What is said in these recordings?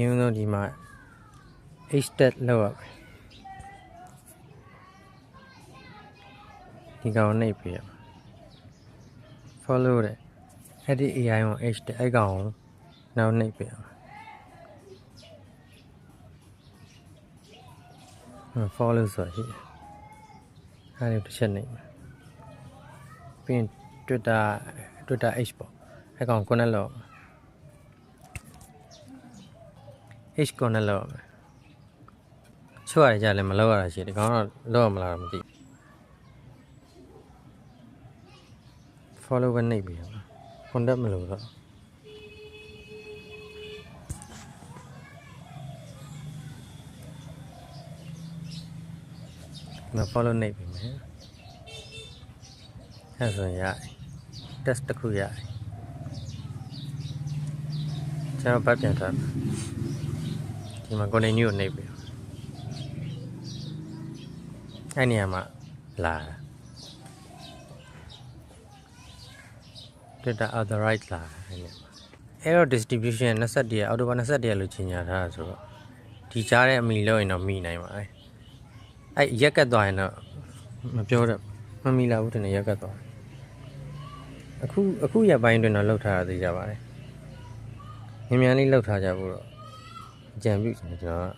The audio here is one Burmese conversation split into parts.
ရင်းတော့ဒီမှာ h tag လောက်ရမယ်ဒီကောင်နှိပ်ပြရမှာ follow တဲ့အဲ့ဒီ AI ကို h tag အဲ့ကောင်ကိုနောက်နှိပ်ပြရမှာဟမ် follow ဆိုတာရှိတယ်အဲ့ဒီတစ်ချက်နှိပ်မှာပြီးရင် Twitter Twitter H ပေါ့အဲ့ကောင် connect လောက်ရမှာ H connect လောက်ရမှာချို့ရတယ်ကြလည်းမလောက်ရတာရှိတယ်ဒီကောင်တော့လောက်ရမလားတော့မသိဘူး follow ပဲနှိပ်ပြီးရမှာ contact မလို့တော့မ follow နှိပ်ပြီးမယ်အဲ့ဆိုရင်ရတယ် test တစ်ခုရတယ်ကျွန်တော်ဘတ်ပြန်ထွက်မယ် ဒီမှာ continue ကိုနှိပ်ပြီးအဲ့နေရာမှာလာတာ Twitter authorize လာတယ်အဲ့ဒီမှာ error distribution 21ရက်အောက်တိုဘာ21ရက်လို့ချိန်ညာထားတာဆိုတော့ဒီကြားတဲ့အမီလို့ရင်တော့မိနိုင်ပါတယ်အဲ့ရက်ကတ်သွားရင်တော့မပြောတော့မမီလာဘူးတင်ရက်ကတ်သွားတယ်အခုအခုရက်ပိုင်းတွင်တော့လှုပ်ထားတာသိကြပါတယ်မြန်မြန်လေးလှုပ်ထားကြဖို့တော့ အကြံပြုချင်တယ်ကျွန်တော်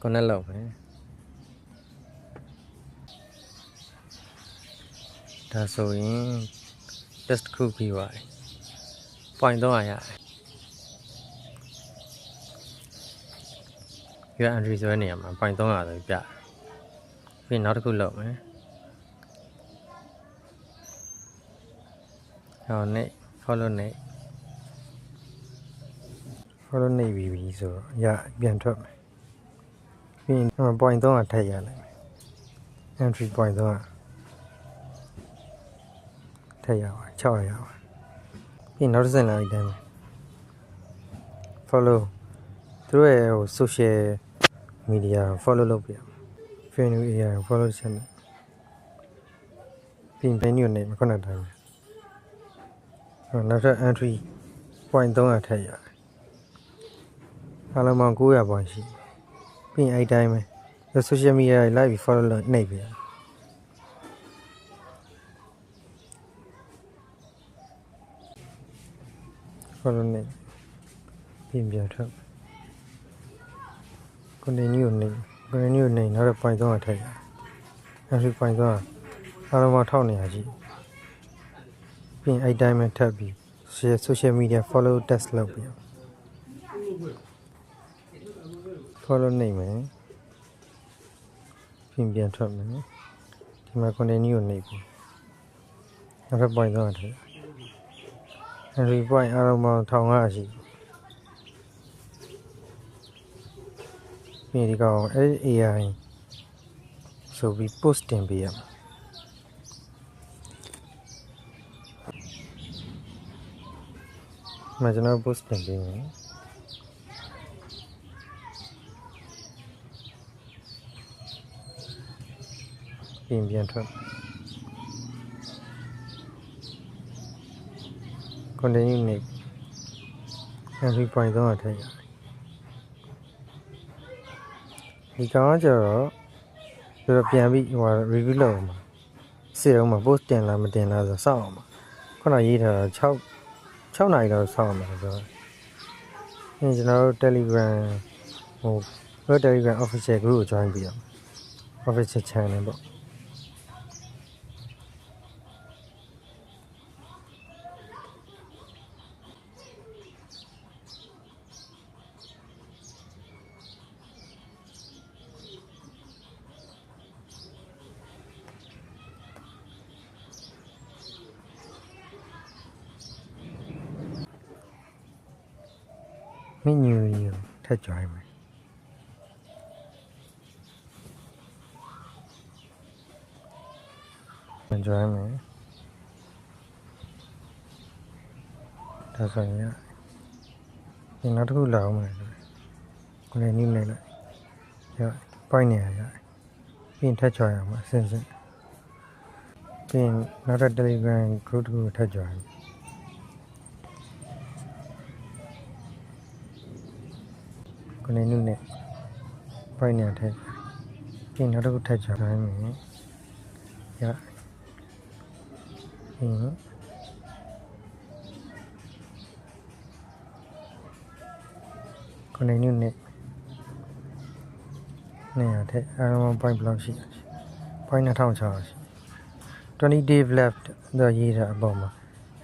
က connect လုပ်မယ်ဒါဆိုရင် test တစ်ခုပြီးသွားတယ် point 300ရတယ် user entry ဆိုတဲ့နေရာမှာ point 300ဆိုပြတယ်ပြီးရင်နောက်တစ်ခုလုပ်မယ်ဟောနေ follow နေ follow နေပြီးပြီဆိုတော့ရပြန်ထွက်မယ်ပြီးရင်ဟို point 300ထည့်ရလိုက်မယ် entry point 300ထည့်ရပါ600ရပါပြီးရင်နောက်တစ်စင်လာလိုက်တယ်မယ် follow သူတို့ရဲ့ဟို social media follow လုပ်ပြရမယ် Facebook AI follow ချက်နဲ့ပြီးရင် venue နဲ့မခုနကတိုင်းပဲဟိုနောက်ထပ် entry point 300ထည့်ရတယ် အားလုံးပေါင်း900 point ရှိပြီးရင်အဲ့ဒီတိုင်းပဲ social media တွေ like ပြီး follow လုပ်နှိပ်ပြရမယ် follow နှိပ်ပြီးရင်ပြန်ထွက် continue ကိုနှိပ် continue ကိုနှိပ်နောက်တော့ point 300ထည့်ရတယ် entry point 300အားလုံးပေါင်း1200ရှိပြီးရင်အဲ့ဒီတိုင်းပဲထပ်ပြီး social- social media follow test လုပ်ပြီး follow နှိပ်မယ်ပြင်ပြန်ထွက်မယ်ဒီမှာ continue ကိုနှိပ်ပြီးနောက်ထပ် point 300ထည့် entry point အားလုံးပေါင်း1500ရှိပြီးရင်ဒီကောင်အဲ့ဒီ AI ဆိုပြီး post တင်ပေးရမှာမကျွန်တော် post တင်ပေးမယ် ပြင်ပြန်ထွက် continue နေ entry point တော့ထည့်ရတယ်ဒီကောင်ကကျတော့ဆိုတော့ပြန်ပြီးဟို review လုပ်အောင်ပါစေအောင်မှာ post တင်လားမတင်လားဆိုတော့စောင့်အောင်ပါခုနရေးထားတာ6 6နာရီတော့စောင့်အောင်ပါဆိုတော့အင်းကျွန်တော်တို့ Telegram ဟိုတို့ Telegram official group ကို join ပြီးအောင် official channel ပေါ့ မင်းညူရီကိုထက်ကြွိုင်းမယ်မကြွိုင်းမယ်ဒါဆိုရင်ဒီနောက်တစ်ခုလောက်မယ်ကိုလည်းနည်းနေလိုက်ရပိုင်းနေရရပြီးရင်ထက်ကြွိုင်းအောင်အစင်စင်ပြီးရင်နောက်ထပ် Telegram group တစ်ခုထက်ကြွိုင်း ကိုနေနုနဲ့ပိုင်းနေထက်ပြင်နောက်တစ်ခုထက်ချတိုင်းမယ်ရဟင်းကိုနေနုနဲ့နေရတဲ့အားလုံးပိုင်းဘယ်လောက်ရှိလဲပိုင်း2600ရှိ20 day left တော့ရေးတာအပေါ်မှာ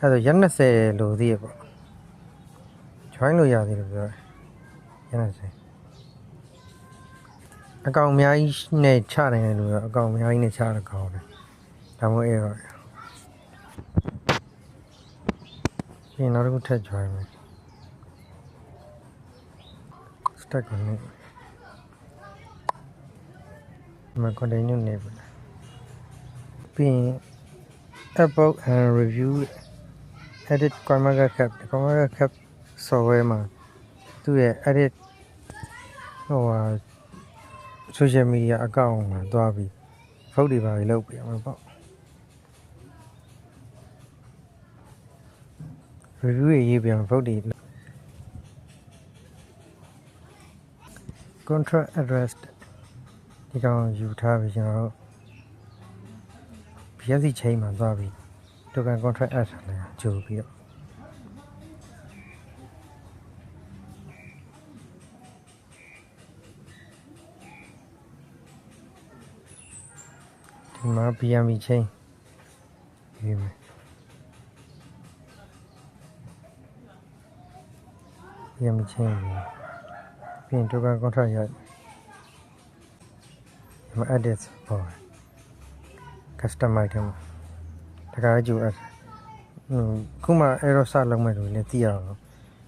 အဲဒါရက်20လို့သိရပေါ့ join လို့ရသေးတယ်ပြောတယ် ရက်20အကောင်အများကြီးနဲ့ချနိုင်တယ်လို့ပြောအကောင်အများကြီးနဲ့ချရကောင်းတယ်ဒါမှမဟုတ်အဲ့တော့ပြင်နောက်တစ်ခုထပ် join မယ် stack ကိုနေမ continue နေပြီပြင် Apple and review edit Coimaga Cap Coimaga Cap software မှာသူ့ရဲ့ edit ဟိုဟာ social media account မှာတွားပြီး vote တွေပါပြီးလုပ်ပြရမှာပေါ့ review တွေရေးပြန် vote တွေ contract address ဒီကောင်ယူထားပြီးကျွန်တော်တို့ BSC chain မှာသွားပြီး token contract add ထားလိုက်ကြိုပြီးတော့ ဒီမှာ BNB chain ရေးမယ် BNB chain ရေးပြီးရင် token contract ရိုက်ဒီမှာ edit ပေါ် custom item တခါကြိုအပ်ဟိုခုမှ error စလုံးမဲ့လို့လည်းသိရအောင်လို့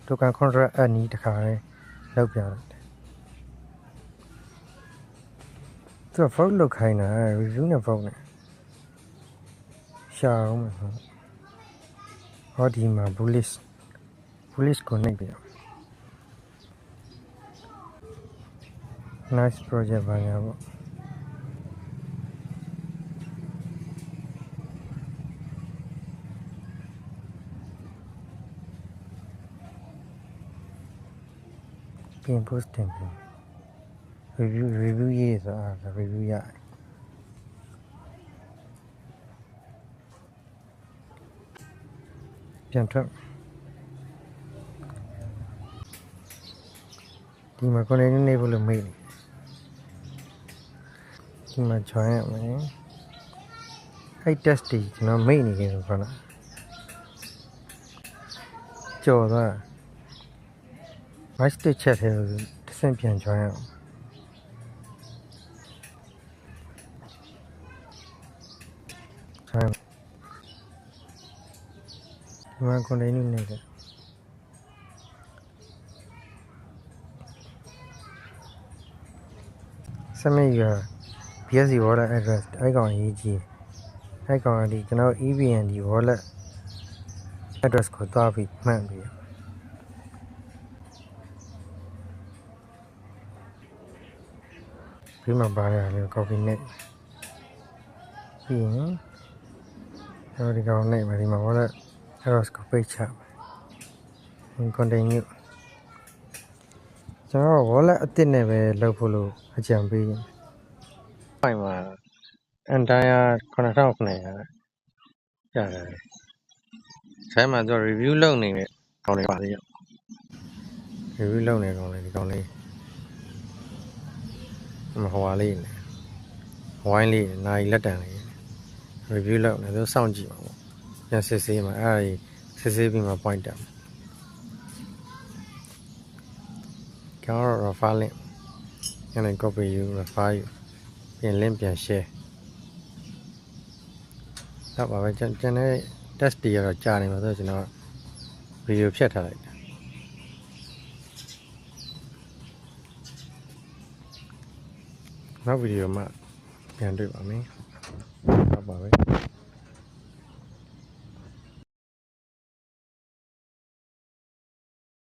token contract add နီးတခါလေးလောက်ပြတ သူက vote လောက်ခိုင်းတာ review နဲ့ vote နဲ့ရှာအောင်မယ်ဟုတ်ဟောဒီမှာ bullish bullish connect ပြရအောင် nice project ပါညာပေါ့ ပြင် post တင်ပြင် review review ရေးဆိုတာဒါ review ရတယ်ပြန်ထွက်ဒီမှာ continue နေဖို့လို့မေးနေဒီမှာ join ရမယ်အဲ့ test တွေကျွန်တော်မေ့နေကြလို့ခေါ်တာကြော်သွား my state chat ထဲကိုတစ်ဆင့်ပြန် join အောင် join ဒီမှာ continue နေတယ်စမေးရ BSC wallet address အဲ့ကောင်အရေးကြီးအဲ့ကောင်ကဒီကျွန်တော် EVN ဒီ wallet address ကိုသွားပြီးမှတ်ပြီးပြီးမှပါရလေ copy နဲ့ပြီးရင်ကျွန်တော်ဒီကောင်နဲ့ဒီမှာ wallet address ကိုပိတ်ချမယ် continue ကျွန်တော် wallet အစ်စ်နဲ့ပဲလုပ်ဖို့လို့အကြံပေးရင်ဖိုင်မှာ entire 9900ရတယ်။ဆိုင်မှာသူ review လုပ်နေတဲ့ကောင်းလေးပါသေးရော review လုပ်နေကောင်းလေးဒီကောင်းလေးဒီမှာဟိုဟာလေးနေဝိုင်းလေးနိုင်လက်တံလေး review လုပ်နေသူစောင့်ကြည့်မှာပေါ့ ပြန်စစ်ဆေးမှာအဲ့ဒါကြီးစစ်ဆေးပြီးမှ point တက်မှာကျွန်တော် refer link ညနေ copy you refer you ပြန် link ပြန် share တော့ပါပဲကျွန်ကျွန်တဲ့ test တွေကတော့ကြာနေမှာဆိုတော့ကျွန်တော်ဗီဒီယိုဖြတ်ထားလိုက်တာနောက်ဗီဒီယိုမှာပြန်တွေ့ပါမယ်ဟုတ်ပါပဲ